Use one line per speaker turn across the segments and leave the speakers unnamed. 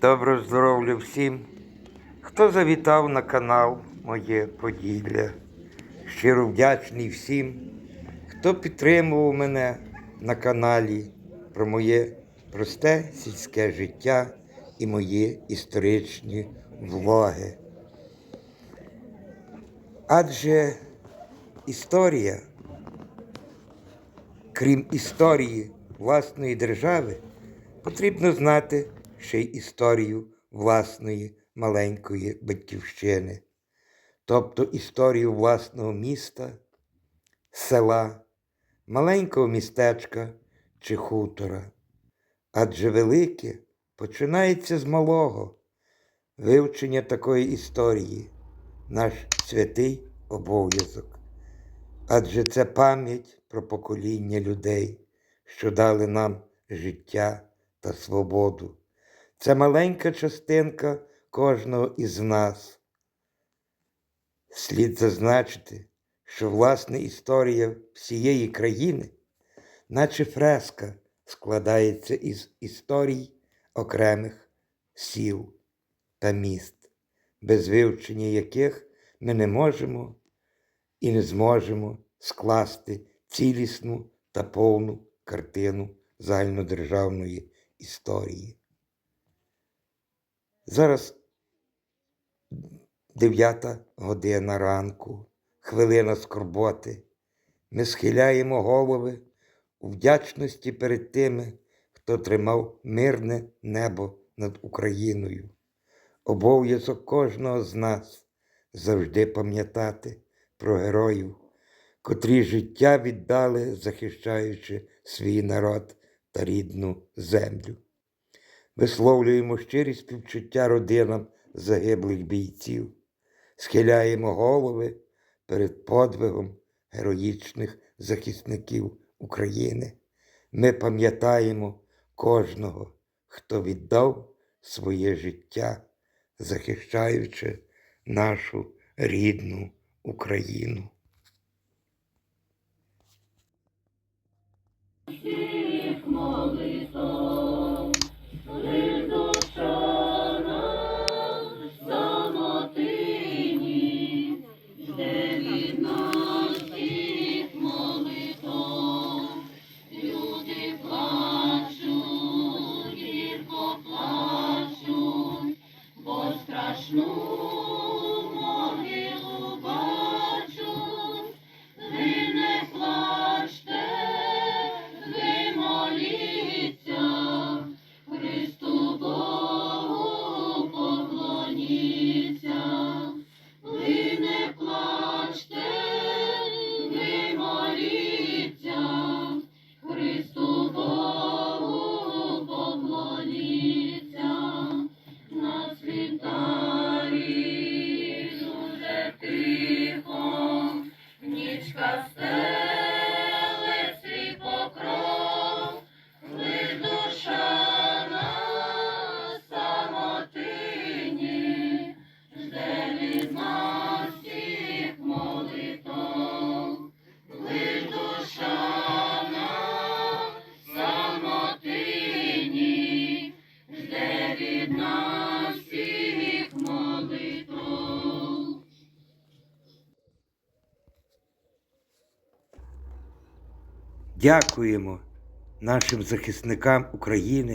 Доброго здоров'я всім, хто завітав на канал Моє Поділля. Щиро вдячний всім, хто підтримував мене на каналі про моє просте сільське життя і мої історичні влоги. Адже історія, крім історії власної держави, потрібно знати ще й історію власної маленької батьківщини, тобто історію власного міста, села, маленького містечка чи хутора. Адже велике починається з малого. Вивчення такої історії наш святий обов'язок. Адже це пам'ять про покоління людей, що дали нам життя та свободу. Це маленька частинка кожного із нас. Слід зазначити, що власне історія всієї країни, наче фреска, складається із історій окремих сіл та міст, без вивчення яких ми не можемо і не зможемо скласти цілісну та повну картину загальнодержавної історії. Зараз дев'ята година ранку, хвилина скорботи. Ми схиляємо голови у вдячності перед тими, хто тримав мирне небо над Україною. Обов'язок кожного з нас завжди пам'ятати про героїв, котрі життя віддали, захищаючи свій народ та рідну землю. Висловлюємо щирі співчуття родинам загиблих бійців, схиляємо голови перед подвигом героїчних захисників України. Ми пам'ятаємо кожного, хто віддав своє життя, захищаючи нашу рідну Україну.
На
Дякуємо нашим захисникам України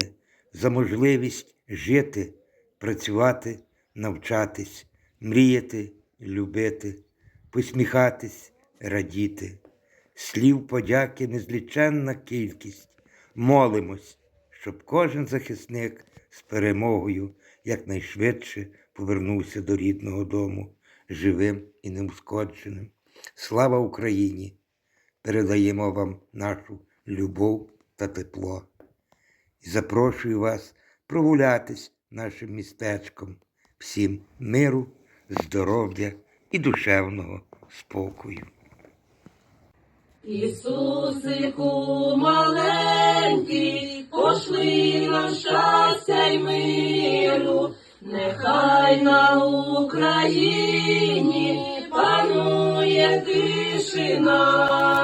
за можливість жити, працювати, навчатись, мріяти, любити, посміхатись, радіти. Слів подяки незліченна кількість. Молимось, щоб кожен захисник з перемогою якнайшвидше повернувся до рідного дому живим і неушкодженим. Слава Україні! Передаємо вам нашу любов та тепло. І запрошую вас прогулятись нашим містечком. Всім миру, здоров'я і душевного спокою.
Ісусику маленький, пошли нам щастя й миру, нехай на Україні панує тишина.